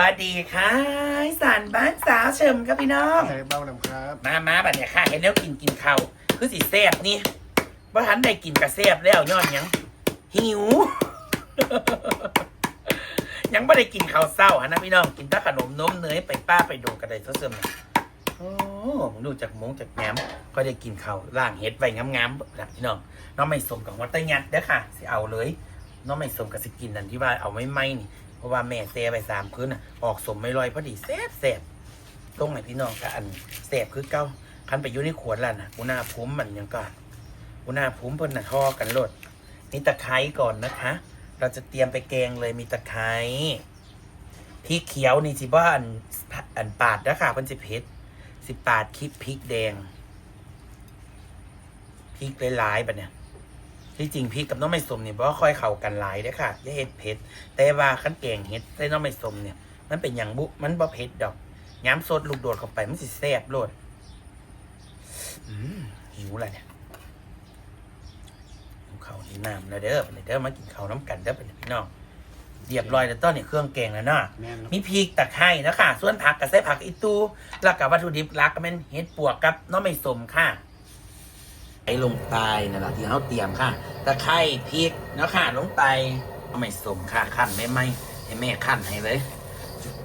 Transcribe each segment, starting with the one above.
วัสดีค่ะอีสานบ้านสาวเฉิมครับพี่น้อง ใส่เบ้านำครับมามาบัดเนี่ยค่ะเห็นแล้วกินกินข้าวคือสิแซ่บนี่ว่าทันได้กินกระแซ่บแล้วย้อนหยังหิว ยังไม่ได้กินข้าวเศร้าฮะนะพี่น้องกินแตะขนมนมเนยไปป้าไปดูกระไดเสริมนะโอ้ผมดูจากหมงจากแหนมก็ได้กินข้าวล่างเห็ดไว้งามๆแบบพี่น้องน้องไม่สมกับวัตเตอร์ยัดเด้อค่ะสิเอาเลยน้องไม่สมกับสกินนั่นที่ว่าเอาไม่ไหมนี่เพ ราะว่าแม่เซไปสามคืนน่ะ ออกสมไม่ลอยพอดีแซ่บแซ่บตรงไหนพี่น้องกับอันแซ่บคือเก้าคันไปอยู่ในขวดแล้วนะอุณหภูมิมันยังก็อุณหภูมิเพิ่นน่ะท่อกันโลดนี่ตะไคร้ก่อนนะคะ เราจะเตรียมไปแกงเลยมีตะไคร้พริกเขียวนี่สิว่าอันอันปาดนะคะเพิ่นสิเผ็ดสิปาดคลิปพริกแดงพริกหลายๆแบบเนี้ย ที่จริงพริกกับน้องไม่สมเนี่ยเพราะว่าค่อยเข้ากันหลายเด้อค่ะอย่าเห็ดเผ็ด แต่ว่าขั้นแกงเห็ดใส่น้องไม่สมเนี่ยมันเป็นอย่างบุมันบ่เผ็ดดอกย้ำสดลูกโดดเข้าไปมันสิแซ่บโลดอืมหิวแล้วเนี่ยหิวข้าวหิวน้ำแล้วเด้อไปเลยเด้อมากินข้าวน้ำกันเด้อไปเลยพี่น้องเรียบร้อยแล้วตอนนี้เครื่องแกงแล้วเนาะแม่นมีพริกตะไคร้นะคะส่วนผักก็ใส่ผักอีตูแล้วกับวัตถุดิบหลักก็เป็นเห็ดปวกกับน้องไม่สมค่ะ ไอ้ลงไปนั่นแหละที่เขาเตรียมค่ะตะไคร้พริกเนาะค่ะลงไปน้องไม่สมค่ะขั้นไม่ไหมให้แม่ขั้นให้เลย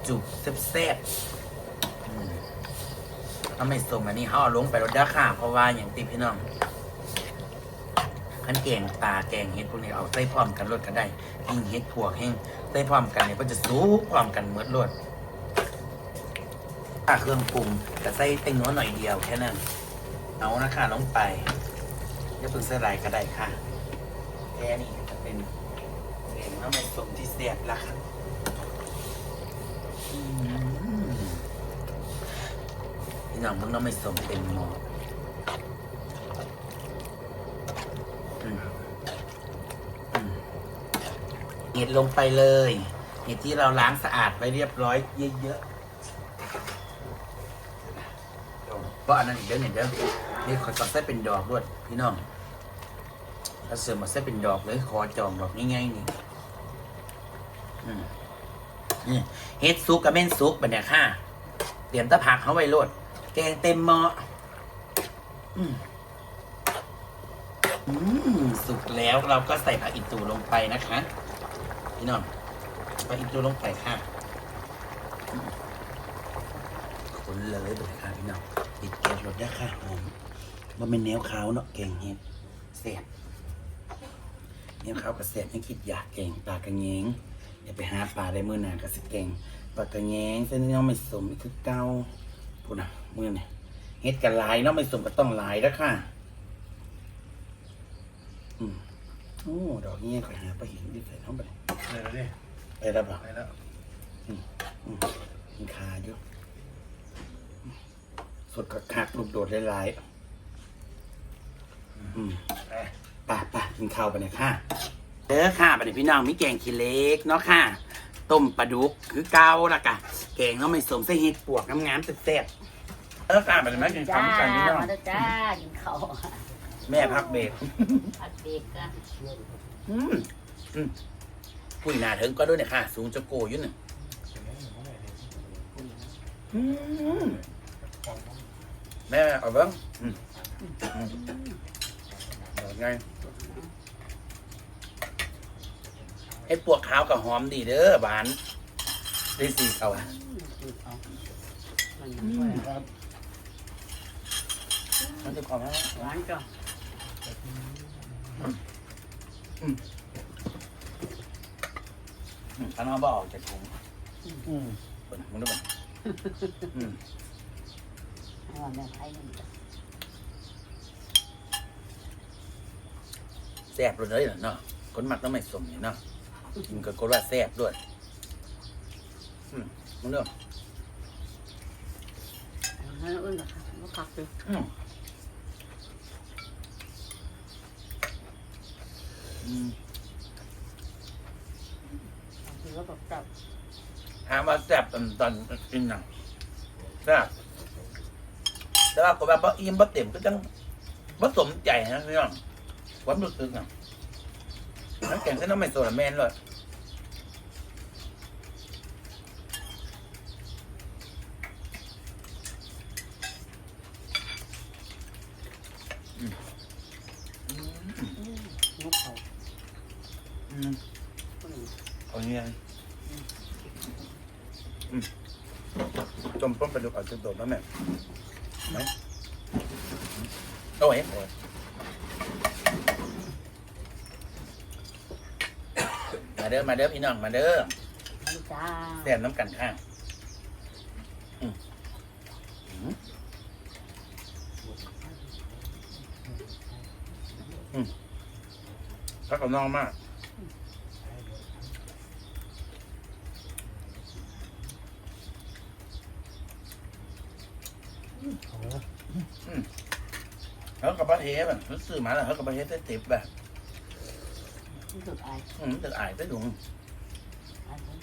จุกๆแซ่บๆอืมน้องไม่สมอันนี้เขาเอาลงไปรถด้าค่ะ เพราะว่าอย่างที่พี่น้องขั้นแกงปลาแกงเห็ดพวกนี้เอาใส่พร้อมกันรดก็ได้ยิ่งเห็ดพวกแห้งใส่พร้อมกันเนี่ยก็จะสูพร้อมกันเหมือนรวดถ้าเครื่องปรุงแต่ใส่เต็งน้อยหน่อยเดียวแค่นั้นเอานะคะลงไป อย่าเพิ่งใส่หลายก็ได้ค่ะแค่นี้จะเป็นเองน้ำมันสมที่เสียบแล้วครับพี่น้องมึงน้ำมันสมเต็มหมออืมอืมเห็ดลงไปเลย เห็ดที่เราล้างสะอาดไปเรียบร้อยเยอะๆเพราะอันนั้นอีกเด้อเนี่ยเด้อ นี่ขอตัดเส้นเป็นดอกด้วยพี่น้องถ้าเสริมมาเส้นเป็นดอกเลยคอจองดอกง่ายๆนี่อืมนี่เห็ดซุกกับเม่นซุกแบบเนี้ยค่ะ เตรียมตะผักเขาไว้โลด แกงเต็มหม้ออืมสุกแล้วเราก็ใส่ผักอินตูลงไปนะคะ พี่น้องไปอีกตัวลงไปค่ะคนเลยไปเลยค่ะพี่น้องติดแก๊สรถได้ค่ะหอม มันเป็นแนวขาวเนาะแกงเห็ดแซ่บแนวขาวกับแซ่บไม่คิดอยากแกงปลากระเงงอย่าไปหาปลาได้มือหนากับสิแกงปลากระเงงเส้นนี้ไม่สมคือเก้าพูดนะมือเนี่ยเห็ดกับลายเนาะไม่สมก็ต้องลายแล้วค่ะอืมโอ้ดอกเงี้ยก็หาไปเห็นดิใส่เข้าไปเลยแล้วเนี่ยไปแล้วเปล่าไปแล้วมีคาอยู่สดกับคักลูกโดดหลายๆ อืมไปป่ะป่ะกินข้าวไปเลยค่ะเด้อค่ะบัดนี้พี่น้องมีแกงขี้เหล็กเนาะค่ะ ต้มปลาดุกคือเกาละกะแกงเนาะไม่สมใส่เห็ดปวกงามๆแซ่บๆเออค่ะบัดนี้มากินข้าจ้าวด้วยกันพี่น้องมาเด้อจ้ากินข้าวแม่พักเบรกผัดเด็กกันอืมอืมปุ้ยหนาถึงก็ด้วยเนี่ยค่ะ สูงจะโกอยุ่นน่ะอืมแม่เอาเบิ้งอืมอืมเอา ไงไอ้ปวกขาวกับหอมดีเด้อบานได้สีเขาอะมันอืมครับมันจะความว่าหวานจ้ะอืมข้างนอกบ่ออกจากถุงอืมเปิดมึงดูมันอืมหวานแบบไทยนี่จ้ะ แซ่บเลยเนาะคนมักต้องไม่สมเนี่ยเนาะกินกับคนว่าแซ่บด้วยอืมมึงดูนั่นอื่นก็ค่ะบ่คักเลยอืมอืมคือว่าแบบจับถามว่าแซ่บตอนตอนกินหนังแซ่บแต่ว่าคนว่าบ่อิ่มบ่เต็มก็จังบ่สมใจนะพี่น้องค วามรู้สึงอะน้ำแข็งเส้นน้ำไม่โซดาแมนเลย จมต้นไปดูเอาจุดโดดแล้วแม่ไหมโอ้ยโอ้ย มาเด้อมาเด้อพี่น้องมาเด้อนี่จ้าแซ่บน้ำกันข้างอืมอืมอืมพักกับน้องมากเขากับปลาเทปอะเขาซื้อมาแล้วเขากับปลาเทปได้ติบแบบ ที่สุดไอ้อืมตึกอายตึกหลง ไอ้คน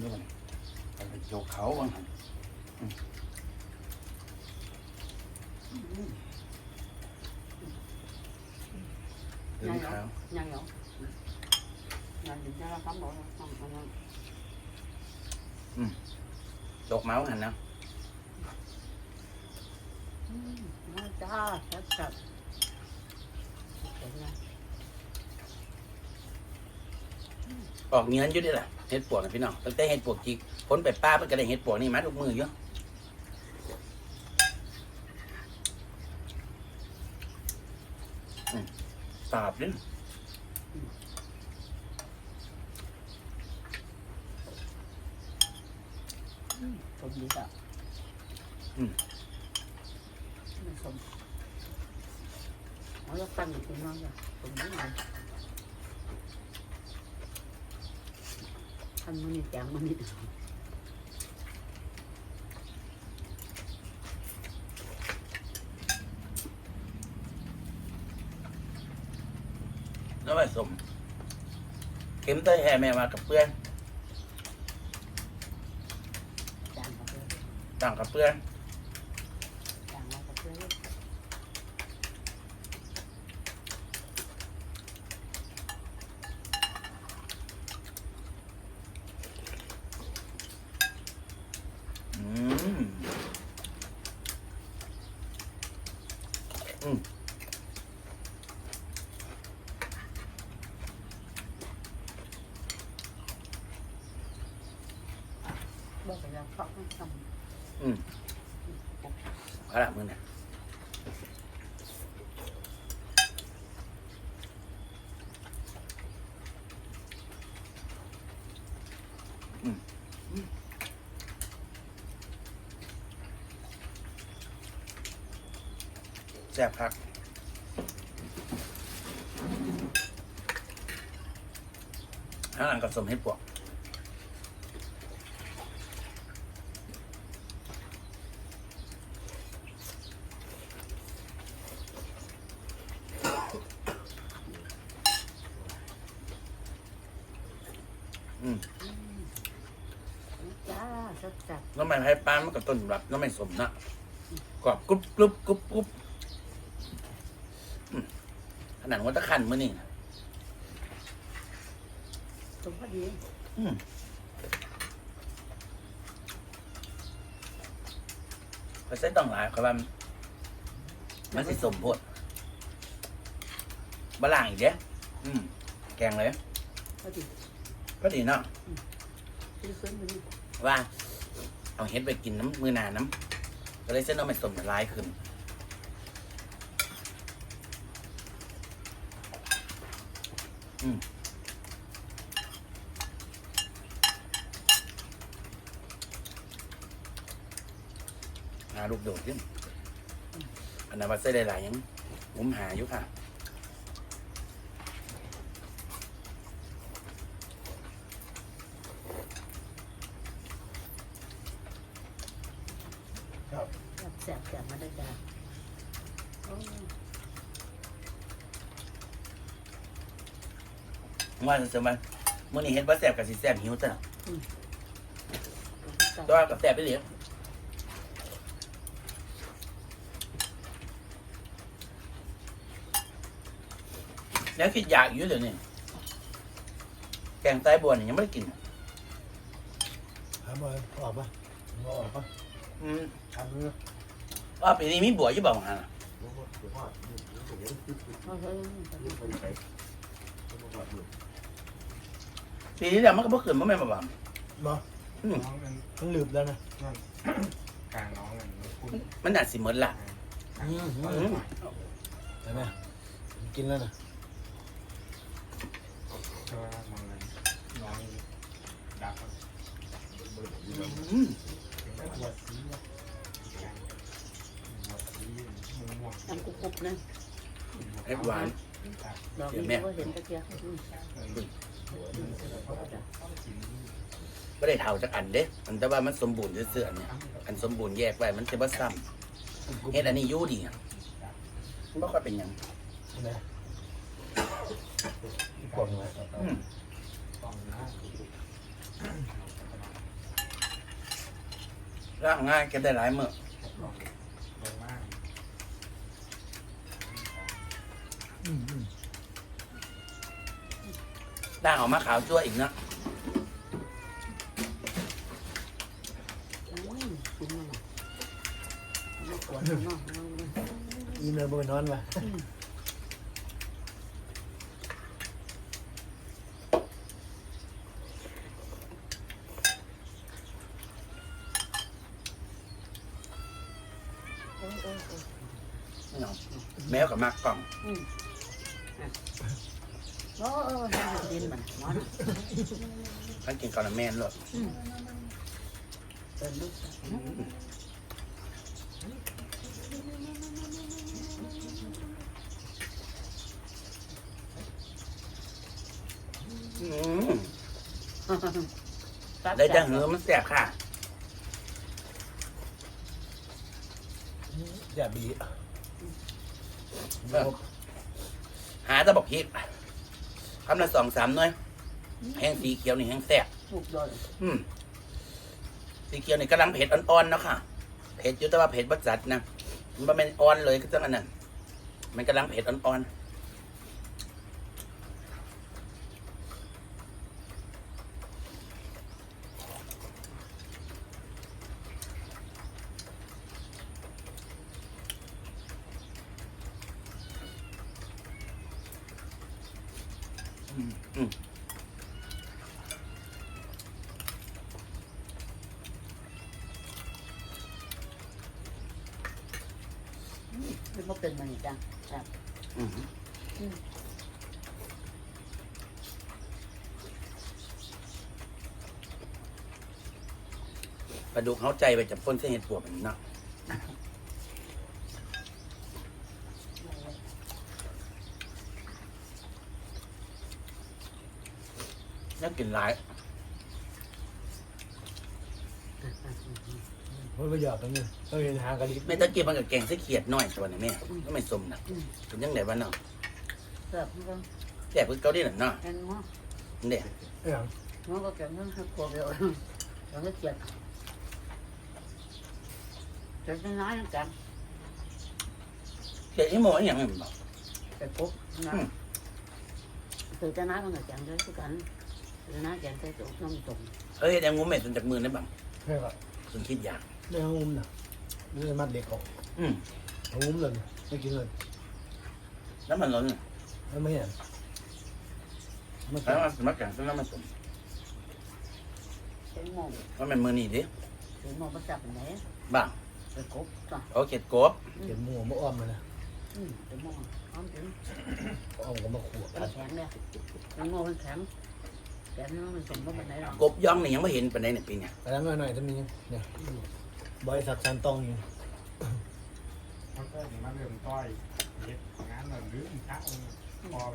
นี่มันไปโจกเขาบ้างหั่นอืมเดินเขา ยังเหรอยังถึงจะรับคำบอกทำอะไร โจก เมาส์หันนะมาจ้าจับจับเห็นไหมออกเงินอยู่ดิล่ะเห็ดปวกนะพี่น้องตั้งแต่เห็ดปวกจิกพ้นไปป้าเพิ่นก็ได้เห็ดปวกนี่มาทุกมืออยู่อืมตาบดิสมดีจ้ะ มันสมเอาแล้วตั้งอยู่ตรงนั้นจ้ะสมดีไหมทำมันนี่แจงมันนี่แล้วไปสมเข็มเต้ยแห่แม่มากับเพื่อนจางกับเพื่อน ต่างกับเพื่อน จางมากับเพื่อน อืมอืม บอกไป แล้วเขาต้องทอืมเอาละมือน่ะอืมอืมแซ่บครับข้างหลังกับสมเห็ดปวก อืมำ จ้าจับจับน้ำมันไผ่ปลามันกับต้นแบบน้ำมันสมนะกรอบกรุบกรุบกรุบกรุบอืมขนาดว่าตะขันมื่อนี่สมพอดีอืมไปใส่ต้องหลายเขาว่ามันสิสมโพดบะหล่างอีกเด้อืมแกงเลยพอดีก็ดีเนาะที่ซื้อมันนี่ ว่า เอาเฮ็ดไปกินน้ำมือหนาน้ำก็เลยเส้นน้ำมันสมละลายขึ้นอืมหาลูกโดดขึ้นอันนั้นว่าเส้นหลายๆยังผมหาอยู่ค่ะ จั บแสบจับมาได้จ้าโอ้ว่าจะเสริมว่ามื่อนี้เห็นว่าแสบกับสิแสบหิวจ้ะจับตัวกับแสบไปเหลียวแล้วคิดอยากอยู่เดี๋ยวนี้แกงไต้บัวนี่ยังไม่ได้กินทำมาออกปะมาออกปะอืมทำเลย ว่าปีนี้มีบัวอยู่บ่ฮะเอาเฮ้ยปีนี้แล้วมันก็บ่ขึ้นบ่แม่นบ่บ่บ่อืมน้องมันมันลืบแล้วนะนั่นกลางน้องมันคุณมันน่าสิหมดละอืมอืมใช่ไหมกินแล้วนะเพราะว่ามันน้องดับอืม หัวสีหัวสีม่วง ทำกุบกุบนะเอ็ดหวาน ดอกเดี๋ยวนี้แม่ก็เห็นตะเกียบอืมบ่ได้เท่าจักอันเด้มันแต่ว่ามันสมบูรณ์ซื่อๆอันเนี่ยอันสมบูรณ์แยกไว้มันสิบ่ซ้ำเฮ็ดอันนี้อยู่ดีอะมันบ่ค่อยเป็นหยังนะกล่องไว้อืมต้องนะร่างง่ายเก็บได้หลายมื้อ ลงมาก อืมอืมร่างออกมาขาวจั่วอีกเนาะอืมกินมันน่ะไม่ปวดเนาะเอาเลยอิ่มเลยบ่ไปนอนว่ะเออเออเออพี่น้องแมวก็มักกล้องอืมอะ โอ้เออให้มันกินมันนอนมันกินก่อนแล้วแมนโลดอืมเดินลูกอืมได้จังหือมันแซ่บค่ะอย่าบีเออหาตะบอกพริก คำละสองสามหน่วยแห้งสีเขียวนี่แห้งแซ่บถูกโดนอืมสีเขียวนี่กำลังเผ็ดอ่อนๆเนาะค่ะ เผ็ดอยู่แต่ว่าเผ็ดบัดจัดนะ มันบ่แม่นอ่อนเลยก็จังอันนั้น มันกำลังเผ็ดอ่อนๆ มันบ่เป็นมันอีกจังครับอืมอืมปลาดุกเขาใจไปจับก้นเส้นเห็ดปวกแบบนี้เนาะน่ากินหลาย มันประโยชน์ตรงนี้ต้องเรียนหากะลิบแม่ตะกี้มันกับแกงเส้เขียดน้อยตัวนี้แม่ก็ไม่สมนะอืมเป็นยังไงวะเนาะเสิร์ฟมันก็แซ่บคือเกาหลีน่ะเนาะแกงง้อเนี่ยเอ้ยง้อก็แกงง้อให้ครัวเดียวแล้วก็เจียดเจียดน้อยๆกันเขียดอีโมอหย่างนั้นบอกไปปุ๊บนะ từ cái nát con người chạm tới cái cảnh cái nát chạm tới chỗ nông tùng เอ้ยแดงงูเม็ดจนจากมือได้บังใช่ป่ะคุณคิดอยาก ได้ห้องอุ้มน่ะนี่มัดเด็กออกอืมห้องอุ้มเลยไม่กินเลยแล้วมันร้อนแล้วไม่เห็นมันแล้วมันมาแกงแล้วมันสม cái mồm ว่ามันมือนี่ดิ cái mồm bắt chặt này บ้าง cái cốt rồi เอาเขียดกบเขียนหมูมาอ้อมมันนะ ừ, cái mồm óm cái อ้อมก็มาขวด cái kháng đây cái mồm cái kháng cái nó mình dùng nó bên đấy rồi กบย่องนี่ยังไม่เห็นปันไดเนี่ยปีเนี่ยกระด้างหน่อยๆจะมีเนี่ย บริษัทซันตองอยู่มันก็อย่างมาเริ่มต้อยเย็ดงานแบบลื้อข้าวพอไป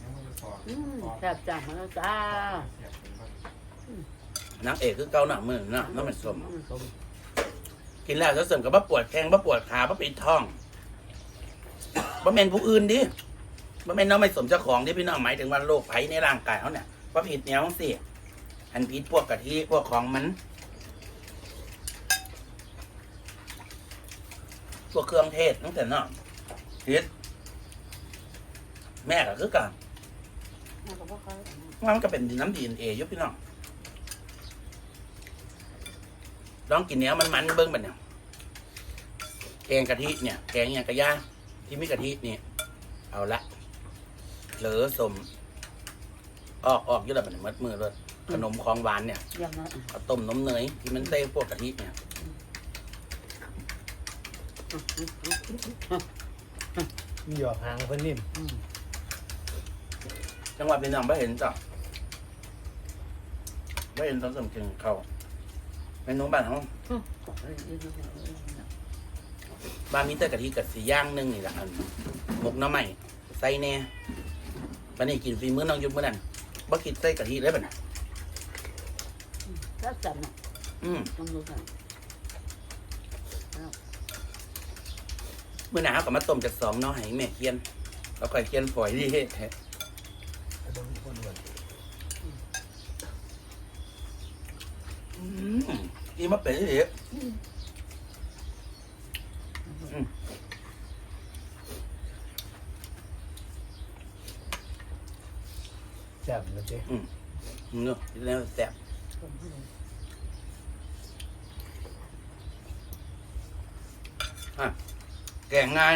ยังไม่ได้สอน ừ, chặt chặt nó ta เสียบเป็นคนนางเอกคือเกาหนังมือเนาะน้ำมันสม nó mình dùng กินแล้วจะเสริมกับว่าปวดแข้งว่าปวดขาว่าปิดท้องว่าเมนผู้อื่นดิว่าเมนน้องไม่สมเจ้าของที่พี่น้องหมายถึงว่าโรคภัยในร่างกายเขาเนี่ยว่าผิดแนวสิอันผิดพวกกะทิพวกของมัน พวกเครื่องเทศตั้งแต่เนาะผิดแม่ก็คือกัน nó có bốc khói ว่ามันก็เป็นน้ำดีเอ็นเอยุพี่น้องลองกินเนี้ยมันมันๆเบิ้งแบบเนี้ยแกงกะทิเนี่ย แกงเนี่ยกระย่างที่มีกะทิเนี่ยเอาละเหลือสม ออกออกเยอะแล้วมันมัดมือเลยขนมของหวานเนี่ยยำนะเอาต้มนมเนยที่มันใส่พวกกะทิเนี่ยมี หยอกหางเพิ่นนิ่มอืมจังหวัดเป็นน้องไม่เห็นจ้ะไม่เห็นตอนสมกินเขาวเมนูบ้านเขาบ้านมีแต่กะทิกับสีย่างหนึงนี่แหละอันหมกหน้ำใหม่ใส่แน่วันนี้กินฝีมื้อน้องยุบมื้อนั้นบ่คิดใส่กะทิเลยบัดน่ะถ้าสั่นอะอืมต้องรู้สั่น มื้อหน้าเขาก็มาต้มจากสองเนาะให้แม่เคียนแล้วค่อยเคียนฝอยดีเฮ็ดให้กระดงคนอ้วนอืมอีมาเป็นอีกแซ่บนะเจ๊เนาะแล้วแซ่บ คนผู้ใด แกงง่าย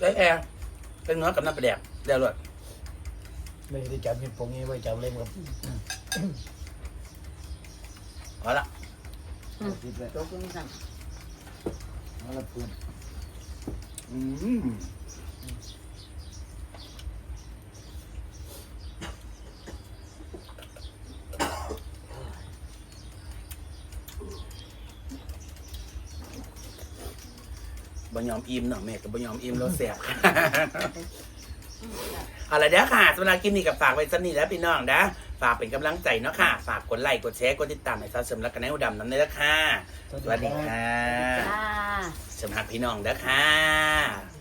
ได้แอร์เป็นเนื้อกับน้ำปลาแดกเดี๋ยวเลยไม่ได้จับเห็ดผงนี้ไว้จับเล่มกับเอาละติดไว้โตขึ้นสั่นเอาละเพื่อนอืม ยอมอิ่มเนาะแม่กับบยอมอิ่มแล้วแสบเอาละเด้อค่ะสำหรับคลิปนี้กับฝากไว้สักนิดแล้วพี่น้องนะฝากเป็นกำลังใจเนาะค่ะ ฝากกดไลค์กดแชร์กดติดตามให้ซาเสริมและกันให้อุดำน้ำเด้อค่ะสวัสดีค่ะจ้า สำหรับพี่น้องเด้อค่ะ